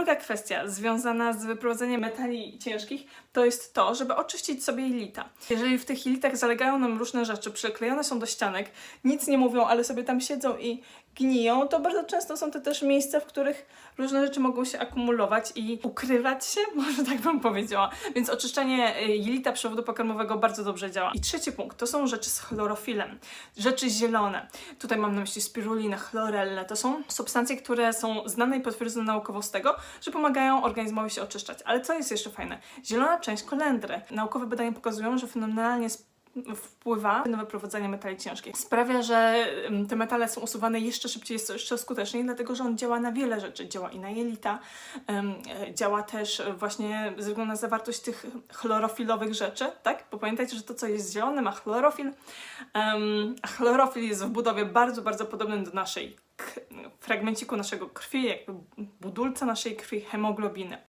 Druga kwestia związana z wyprowadzeniem metali ciężkich to jest to, żeby oczyścić sobie jelita. Jeżeli w tych jelitach zalegają nam różne rzeczy, przyklejone są do ścianek, nic nie mówią, ale sobie tam siedzą i gniją, to bardzo często są to też miejsca, w których różne rzeczy mogą się akumulować i ukrywać się, może tak bym powiedziała. Więc oczyszczanie y, jelita przewodu pokarmowego bardzo dobrze działa. I trzeci punkt to są rzeczy z chlorofilem, rzeczy zielone. Tutaj mam na myśli spirulinę, chlorellę. To są substancje, które są znane i potwierdzone naukowo z tego, że pomagają organizmowi się oczyszczać. Ale co jest jeszcze fajne? Zielona część kolendry. Naukowe badania pokazują, że fenomenalnie wpływa na wyprowadzanie metali ciężkich. Sprawia, że te metale są usuwane jeszcze szybciej, jeszcze skuteczniej, dlatego że on działa na wiele rzeczy. Działa i na jelita, e, działa też e, właśnie ze względu na zawartość tych chlorofilowych rzeczy, tak? Bo pamiętajcie, że to, co jest zielone, ma chlorofil, a chlorofil jest w budowie bardzo, bardzo podobny do naszej fragmenciku naszego krwi, jakby budulca naszej krwi, hemoglobiny.